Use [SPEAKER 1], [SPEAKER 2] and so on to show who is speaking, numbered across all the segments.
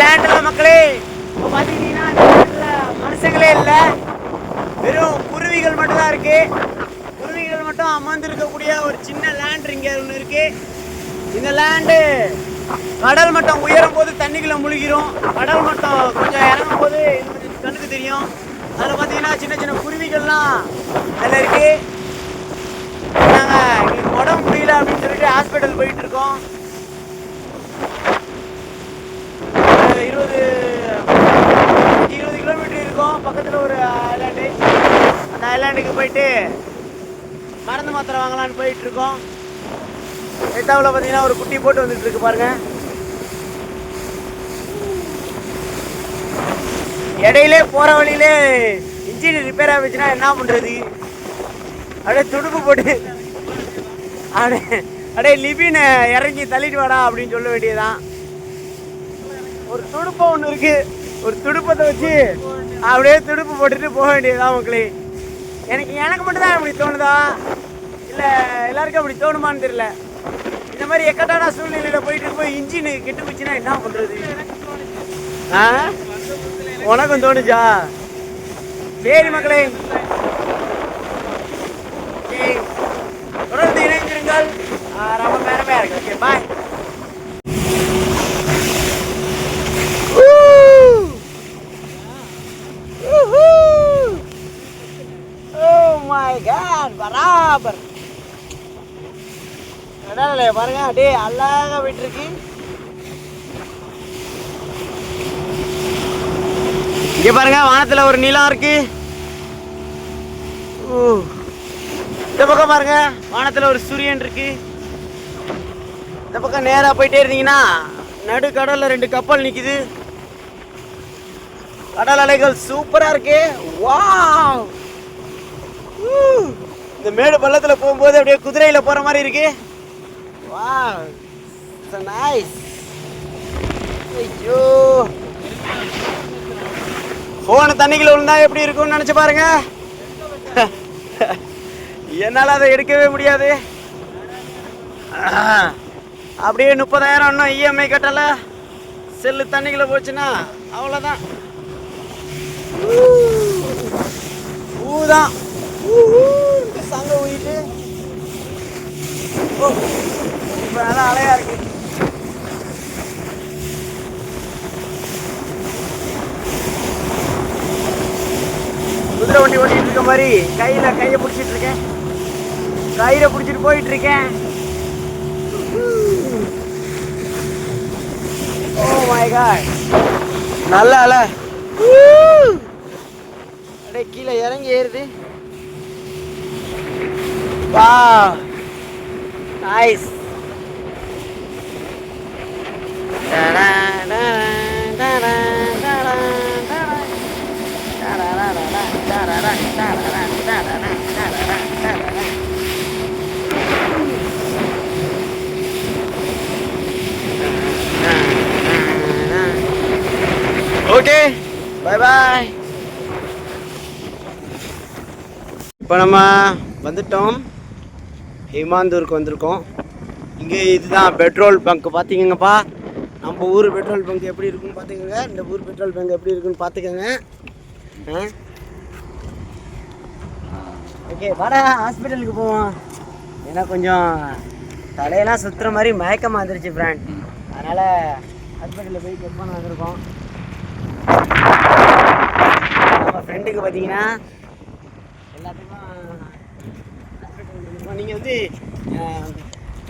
[SPEAKER 1] லேண்டில் மக்களே இப்போ பார்த்தீங்கன்னா இந்த லேண்டில் மனுஷங்களே இல்லை. வெறும் குருவிகள் மட்டும் தான் இருக்கு. குருவிகள் மட்டும் அமர்ந்து இருக்கக்கூடிய ஒரு சின்ன லேண்ட் இங்கே ஒன்று இருக்கு. இந்த லேண்டு கடல் மட்டம் உயரும் போது தண்ணிக்குள்ள முழுகிரும். கடல் மட்டம் கொஞ்சம் இறங்கும் போது கண்ணுக்கு தெரியும். அதில் பார்த்தீங்கன்னா சின்ன சின்ன குருவிகள்லாம் அதில் இருக்கு. நாங்கள் எங்களுக்கு உடம்பு முடியல அப்படின்னு சொல்லிட்டு ஹாஸ்பிட்டல் போயிட்டு இருக்கோம் ஒரு இருபது இருபது கிலோமீட்டர் இருக்கும். பக்கத்தில் ஒரு ஐலாண்டு அந்த ஐலாண்டுக்கு போயிட்டு மருந்து மாத்திரை வாங்கலாம்னு போயிட்டு இருக்கோம். எட்டாவில் பார்த்தீங்கன்னா ஒரு குட்டி போட்டு வந்துட்டு இருக்கு பாருங்க. இடையிலே போகிற வழியிலே இன்ஜின் ரிப்பேர் ஆகிடுச்சுன்னா என்ன பண்ணுறது அப்படியே துடுப்பு போட்டு அப்படியே அப்படியே லிபினை இறங்கி தள்ளிட்டு வாடா அப்படின்னு சொல்ல வேண்டியதுதான். ஒரு துடுப்பம் ஒன்று இருக்கு. ஒரு துடுப்பத்தை வச்சு அப்படியே துடுப்பு போட்டுட்டு போக வேண்டியதுதான் மக்களே. எனக்கு எனக்கு மட்டும் தான் அப்படி தோணுதா? இல்லை எல்லாருக்கும் அப்படி தோணுமான்னு தெரியல. இந்த மாதிரி எக்கட்டான சூழ்நிலையில் போயிட்டு போய் இன்ஜின் கெட்டு போச்சுன்னா என்ன பண்ணுறது ஆ? உனக்கும் தோணுச்சா? சரி மக்களே. தொடர்ந்து இணைந்திருங்கள். ரொம்ப நேரமே இருக்கு. Okay bye Oh my god, பராபர் கடல்ல பாருங்க அப்படியே அழகா போயிட்டுருக்கு இங்க பாருங்க வானத்துல ஒரு நிலம் இருக்கு. இந்த பக்கம் பாருங்க வானத்துல ஒரு சூரியன் இருக்கு. இந்த பக்கம் நேரா போயிட்டே இருந்தீங்கன்னா நடு கடல்ல ரெண்டு கப்பல் நிக்குது. கடல் அலைகள் சூப்பரா இருக்கு. வாவ். இந்த மேடு பள்ளத்துல போகும்போது அப்படியே குதிரையில போற மாதிரி இருக்கு. வாவ் நைஸ் ஐயோ. போன தண்ணிக்குள்ள விழுந்தா எப்படி இருக்கும்னு நினைச்சு பாருங்க. என்னால் அதை எடுக்கவே முடியாது. அப்படியே முப்பதாயிரம் இன்னும் இஎம்ஐ கட்டல. செல்லு தண்ணிக்குள்ள போச்சுன்னா அவ்வளோதான் ஊதான். சங்க ஊயிட்டு ஓ இப்போ நல்லா அலையாக இருக்கு குதிரை வண்டி ஓட்டிட்டு இருக்க மாதிரி கையில கையை பிடிச்சிட்டு இருக்கேன் கையில பிடிச்சிட்டு போயிட்டு இருக்கேன் ஓ மை காட் நல்ல அலை அப்படியே கீழே இறங்கி ஏறுது வா நைஸ் ஓகே பை பாய் இப்போ நம்ம வந்துட்டோம் ஹிமாந்தூருக்கு வந்திருக்கோம். இங்கே இதுதான் பெட்ரோல் பங்க். பார்த்தீங்கங்கப்பா நம்ம ஊர் பெட்ரோல் பங்க் எப்படி இருக்குன்னு பார்த்துக்கோங்க இந்த ஊர் பெட்ரோல் பங்க் எப்படி இருக்குன்னு பார்த்துக்கோங்க ஓகே வாடா ஹாஸ்பிட்டலுக்கு போவோம். ஏன்னா கொஞ்சம் தலையெல்லாம் சுற்றுற மாதிரி மயக்கமாக வந்துருச்சு ஃப்ரெண்ட் அதனால் ஹாஸ்பிட்டலில் போய் செக் பண்ண வந்திருக்கோம். நம்ம ஃப்ரெண்டுக்கு பார்த்தீங்கன்னா எல்லாத்துக்கும் நீங்கள் வந்து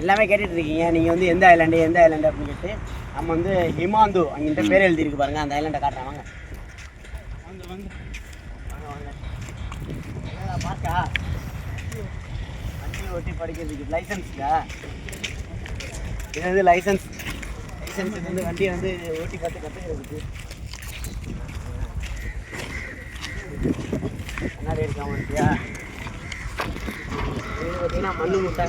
[SPEAKER 1] எல்லாமே கேட்டுட்டு இருக்கீங்க நீங்கள் வந்து எந்த ஐலாண்டு எந்த ஐலாண்டு அப்படின்னு கேட்டு நம்ம வந்து ஹிமாந்து அங்கிட்ட பேர் எழுதியிருக்கு பாருங்க. அந்த ஐலாண்டை காட்டுறேன். வாங்க. வந்து வந்து பார்க்கா? வண்டி ஓட்டி படிக்கிறதுக்கு லைசன்ஸ்க்கா இது வந்து லைசன்ஸ் லைசன்ஸ் வந்து வண்டியை வந்து ஓட்டி பார்த்து கற்றுக்கிறதுக்கு கண்ணாடி இருக்காம இருக்கியா இது பார்த்தீங்கன்னா மண்ணு முட்டை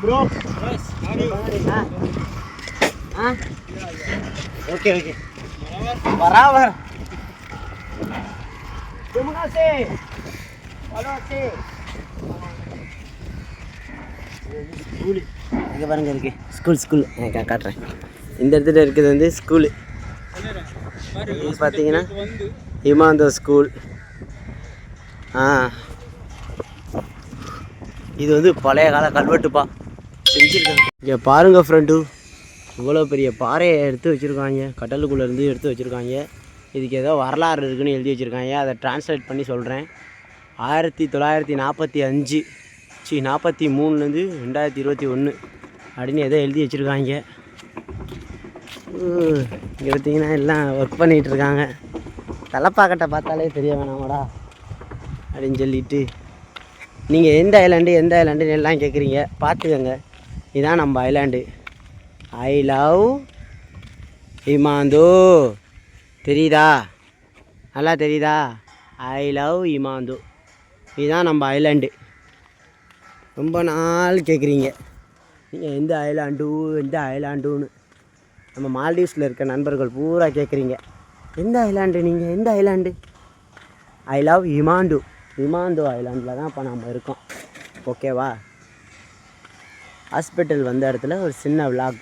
[SPEAKER 1] ப்ரோ ओके ओके बराबर तुमना से बोलो से ஸ்கூலு இங்கே பாருங்க இருக்கு ஸ்கூல் ஸ்கூல் நான் காட்டுறேன் இந்த இடத்துல இருக்கிறது வந்து ஸ்கூலு இது பார்த்தீங்கன்னா இமாந்த ஸ்கூல். ஆ. இது வந்து பழைய கால கல்வெட்டுப்பா. செஞ்சுருக்காங்க. இங்கே பாருங்கள் ஃப்ரெண்டு. இவ்வளோ பெரிய பாறையை எடுத்து வச்சுருக்காங்க. கடலுக்குள்ளேருந்து எடுத்து வச்சுருக்காங்க. இதுக்கு ஏதோ வரலாறு இருக்குதுன்னு எழுதி வச்சுருக்காங்க. அதை டிரான்ஸ்லேட் பண்ணி சொல்கிறேன் ஆயிரத்தி தொள்ளாயிரத்தி நாற்பத்தி அஞ்சு சி நாற்பத்தி மூணுலேருந்து ரெண்டாயிரத்தி இருபத்தி ஒன்று அப்படின்னு ஏதோ எழுதி வச்சுருக்காங்க. இங்கே பார்த்தீங்கன்னா எல்லாம் ஒர்க் பண்ணிகிட்டு இருக்காங்க. தலைப்பாக்கட்டை பார்த்தாலே தெரிய வேணாமாடா அப்படின்னு சொல்லிட்டு. நீங்கள் எந்த ஐலாண்டு எந்த ஐலாண்டுன்னு எல்லாம் கேட்குறீங்க பார்த்துக்கோங்க. இதுதான் நம்ம ஐலாண்டு ஐ லவ் இமாந்தோ தெரியுதா? நல்லா தெரியுதா? ஐ லவ் இமாந்தோ இதுதான் நம்ம ஐலாண்டு ரொம்ப நாள் கேட்குறீங்க நீங்கள் எந்த ஐலாண்டு எந்த ஐலாண்டுன்னு நம்ம மால்டீவ்ஸில் இருக்க நண்பர்கள் பூரா கேட்குறீங்க எந்த ஐலாண்டு நீங்கள் எந்த ஐலாண்டு ஐ லவ் இமாண்டு இமாந்து ஐலாண்டில் தான் இப்போ நம்ம இருக்கோம். ஓகேவா ஹாஸ்பிட்டல் வந்த இடத்துல ஒரு சின்ன விளாக்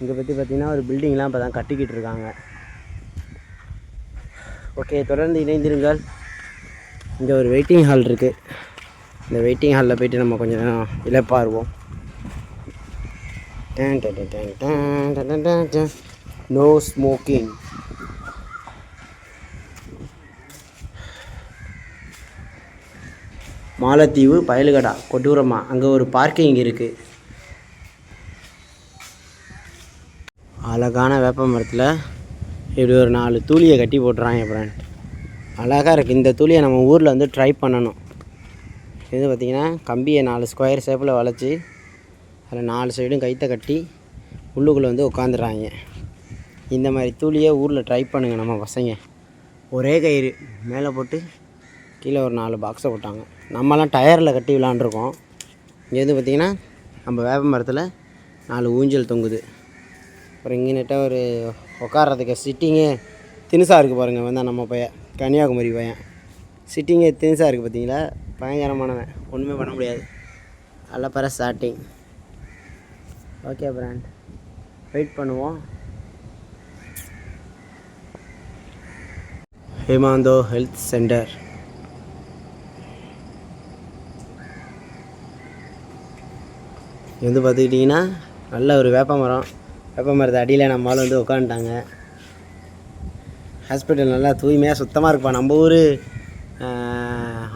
[SPEAKER 1] இங்கே பற்றி பார்த்திங்கன்னா ஒரு பில்டிங்லாம் இப்போ தான் கட்டிக்கிட்டு இருக்காங்க. ஓகே தொடர்ந்து இணைந்திருங்கள். இங்கே ஒரு வெயிட்டிங் ஹால் இருக்குது இந்த வெயிட்டிங் ஹாலில் போய்ட்டு நம்ம கொஞ்சம் நேரம் இழப்பாருவோம் நோ ஸ்மோக்கிங் மாலத்தீவு பயலுகடா கொடூரமாக அங்கே ஒரு பார்க்கிங் இருக்குது அழகான வேப்ப மரத்தில் இப்படி ஒரு நாலு தூளியை கட்டி போட்டுறாங்க அப்புறம் அழகாக இருக்குது இந்த தூளியை நம்ம ஊரில் வந்து ட்ரை பண்ணணும். இது பார்த்திங்கன்னா கம்பியை நாலு ஸ்கொயர் ஷேப்பில் வளைச்சி அதில் நாலு சைடும் கைத்தை கட்டி உள்ளுக்குள்ளே வந்து உட்காந்துடுறாங்க இந்த மாதிரி தூளியை ஊரில் ட்ரை பண்ணுங்க நம்ம பசங்க. ஒரே கயிறு. மேலே போட்டு கீழே ஒரு நாலு பாக்ஸை போட்டாங்க. நம்மலாம் டயரில் கட்டி விளாண்டுருக்கோம். இங்கே வந்து பார்த்திங்கன்னா நம்ம வேப்ப மரத்தில் நாலு ஊஞ்சல் தொங்குது. அப்புறம் இங்கே ஒரு உட்கார்றதுக்கு சிட்டிங்கே தினுசாக இருக்குது பாருங்கள் வந்தால் நம்ம பையன். கன்னியாகுமரி பையன். சிட்டிங்கே தினுசாக இருக்குது பார்த்தீங்களா பயங்கரமானவன். ஒன்றுமே பண்ண முடியாது. அல்லப்பற ஸ்டார்டிங் ஓகே பிராண்ட் வெயிட் பண்ணுவோம். ஹேமாந்தோ ஹெல்த் சென்டர். இது வந்து பார்த்துக்கிட்டிங்கன்னா நல்ல ஒரு வேப்ப மரம். வேப்ப மரத்தை அடியில் நம்மளால் வந்து உட்காந்துட்டாங்க ஹாஸ்பிட்டல் நல்லா தூய்மையாக சுத்தமாக இருப்பா நம்ம ஊர்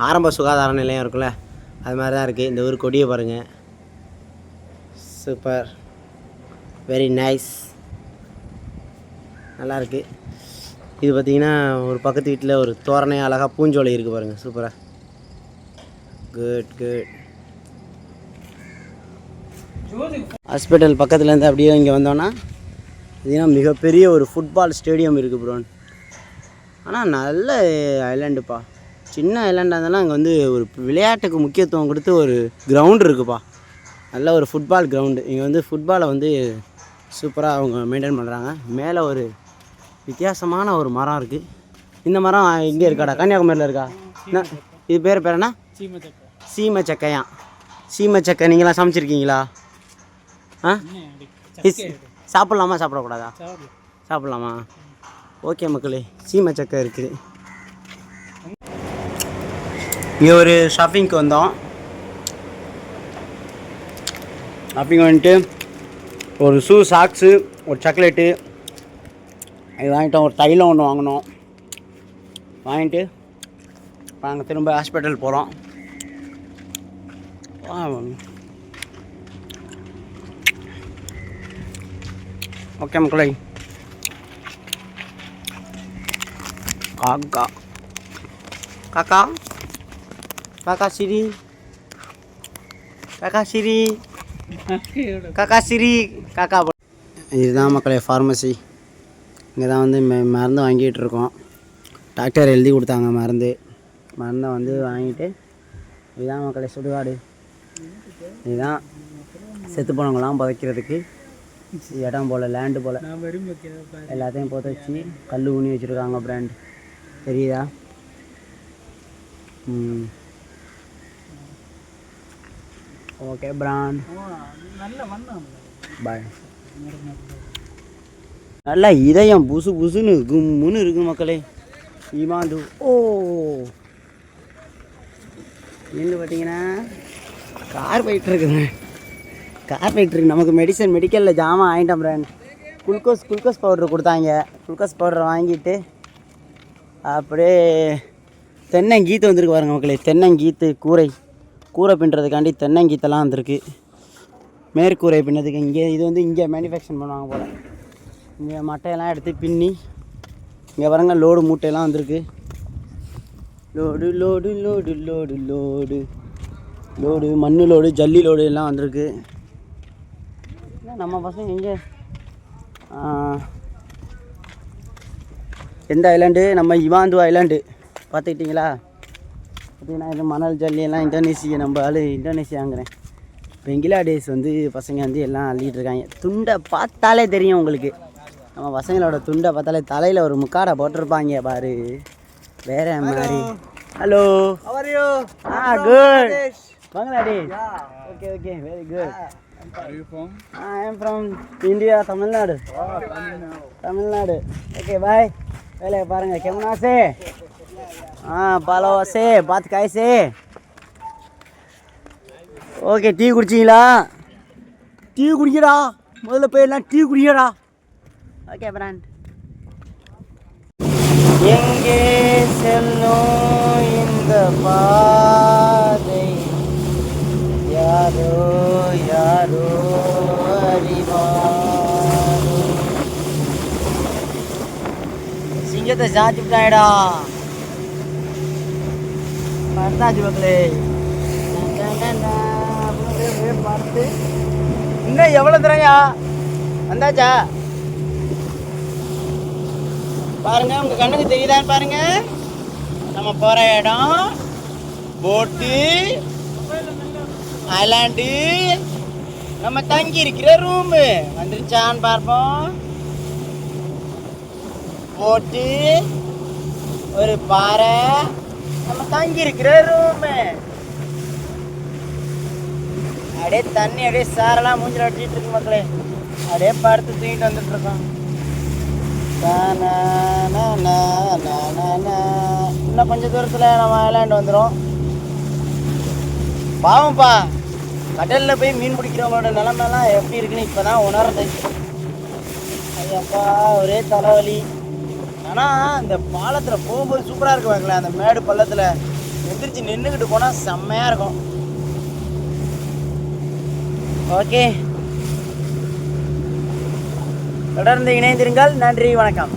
[SPEAKER 1] ஆரம்ப சுகாதார நிலையம் இருக்குல்ல அது மாதிரி தான் இருக்குது இந்த ஊர் கொடியை பாருங்கள் சூப்பர் வெரி நைஸ் நல்லாயிருக்கு இது பார்த்தீங்கன்னா ஒரு பக்கத்து வீட்டில் ஒரு தோரணை அழகாக பூஞ்சோலை இருக்குது பாருங்கள் சூப்பராக குட் குட் ஹாஸ்பிட்டல் பக்கத்துலேருந்து அப்படியே இங்கே வந்தோன்னா பார்த்தீங்கன்னா மிகப்பெரிய ஒரு ஃபுட்பால் ஸ்டேடியம் இருக்குது ப்ரோ ஆனால் நல்ல ஐலாண்டுப்பா சின்ன ஐலாண்டாக இருந்தாலும் அங்கே வந்து ஒரு விளையாட்டுக்கு முக்கியத்துவம் கொடுத்து ஒரு கிரவுண்ட் இருக்குப்பா. நல்ல ஒரு ஃபுட்பால் கிரவுண்டு இங்கே வந்து ஃபுட்பாலை வந்து சூப்பராக அவங்க மெயின்டைன் பண்ணுறாங்க மேலே ஒரு வித்தியாசமான ஒரு மரம் இருக்குது இந்த மரம் இங்கே இருக்காடா? கன்னியாகுமரியில் இருக்கா? என்ன? இது பேர் பேர் என்ன? சீமை சக்கையான் சீமை சக்கை நீங்களாம் சமைச்சிருக்கீங்களா? ஆ? சாப்பிட்லாமா? சாப்பிடக்கூடாதா? சாப்பிட்லாமா. ஓகே மக்களே சீமை சக்கை இருக்குது. இங்கே ஒரு ஷாப்பிங்க்கு வந்தோம். ஷாப்பிங் வந்துட்டு ஒரு ஷூ சாக்ஸு ஒரு சாக்லேட்டு. இது வாங்கிட்டோம் ஒரு தைலம் ஒன்று வாங்கினோம். வாங்கிட்டு நாங்கள் திரும்ப ஹாஸ்பிட்டல் போகிறோம் ஓகே மக்களே காக்கா காக்கா காக்கா சிரி காக்கா சிரி காக்கா சிரி காக்கா இதுதான் மக்களே ஃபார்மசி இங்கே தான் வந்து ம- மருந்து வாங்கிட்டு இருக்கோம். டாக்டர் எழுதி கொடுத்தாங்க மருந்து. மருந்தை வந்து வாங்கிட்டு இதுதான் மக்களே சுடுகாடு. இதுதான் செத்து போனவங்களாம் புதைக்கிறதுக்கு. இடம் போல் லேண்டு போல். எல்லாத்தையும் புதைச்சி கல் ஊனி வச்சுருக்காங்க பிராண்ட் தெரியுதா? ம். ஓகே
[SPEAKER 2] வண்ணம்
[SPEAKER 1] பாய் நல்லா இதயம் புசு புசுன்னு கும்முன்னு இருக்கு மக்களே. இமாந்து ஓ. எங்கே பார்த்தீங்கன்னா கார் போயிட்டு இருக்குங்க கார் நமக்கு மெடிசன் மெடிக்கலில் ஜாமான் வாங்கிட்டோம் பிராண்ட் குளுக்கோஸ் குளுக்கோஸ் பவுடர் கொடுத்தாங்க. குளுக்கோஸ் பவுடர் வாங்கிட்டு அப்படியே தென்னங்கீத்து வந்திருக்கு பாருங்க மக்களே. தென்னங்கீத்து கூரை. கூரை பின்னுறதுக்காண்டி தென்னங்கீத்தெல்லாம் வந்திருக்கு. மேற்கூரை பின்னதுக்கு இங்கே இது வந்து இங்கே மேனுஃபேக்சர் பண்ணுவாங்க போல். இங்கே மட்டையெல்லாம் எடுத்து பின்னி இங்கே பாருங்க லோடு மூட்டையெல்லாம் வந்திருக்கு. Load load load load load load மண் லோடு ஜல்லி லோடு எல்லாம் வந்திருக்கு. என்ன நம்ம பசங்க எங்கே எந்த ஐலாண்டு நம்ம இவாந்து ஐலாண்டு பார்த்துக்கிட்டிங்களா? பார்த்தீங்கன்னா இது மணல் ஜல்லி எல்லாம் இந்தோனேசியா நம்ம ஆள் இந்தோனேசியாங்கிறேன் பெங்கிலாடேஸ் வந்து பசங்க வந்து எல்லாம் அள்ளிட்டு இருக்காங்க. துண்டை பார்த்தாலே தெரியும் உங்களுக்கு. நம்ம பசங்களோட துண்டை பார்த்தாலே தலையில் ஒரு முக்காடை போட்டிருப்பாங்க பாரு. வேற மாதிரி. Hello? Ah good Bangladesh okay okay very good
[SPEAKER 2] Are you from?
[SPEAKER 1] I am from India Tamil Nadu Tamil Nadu okay bye வேலையை பாருங்க. கெமனாசே ஆ பாலவாசே. பாத்து காய்ஸே ஓகே டீ குடிச்சிங்களா? டீ குடிக்கடா முதல்ல போய் எல்லாம் டீ குடிக்கடா ஓகே பிராண்ட் எங்கே செல்லும் இந்த பாதை? யாரோ யாரோ அறிவாரோ. சிங்கத்தை சாத்திட்டாயடா பார்த்தாச்சு மக்களே. பார்த்து. இன்னும் எவ்வளோ தரையா வந்தாச்சா? பாருங்க உங்க கண்ணுக்கு தெரியுதான்னு பாருங்க. நம்ம போற இடம் போட்டு ஐலாண்டு நம்ம தங்கி இருக்கிற ரூமு வந்துருச்சான்னு பார்ப்போம். போட்டு ஒரு பாறை. நம்ம தங்கி இருக்கிற ரூமு அப்படியே தண்ணி அப்படியே சாரெல்லாம் மூஞ்சில அடிச்சிட்டு இருக்கு மக்களே. அப்படியே படுத்து தூங்கிட்டு வந்துட்டு இருக்கோம். இன்னும் கொஞ்ச தூரத்தில் நம்ம ஐலாண்டு வந்துடும் பாவம்ப்பா. கடலில் போய் மீன் பிடிக்கிறவங்களோட நிலமெல்லாம் எப்படி இருக்குன்னு இப்போ தான் உணர்றது ஐயப்பா ஒரே தலைவலி. ஆனால் இந்த பாலத்தில் போகும்போது சூப்பராக இருக்குவாங்களே அந்த மேடு பள்ளத்தில். எந்திரிச்சு நின்றுக்கிட்டு போனால் செம்மையாக இருக்கும். ஓகே. தொடர்ந்து இணைந்திருங்கள். நன்றி வணக்கம்.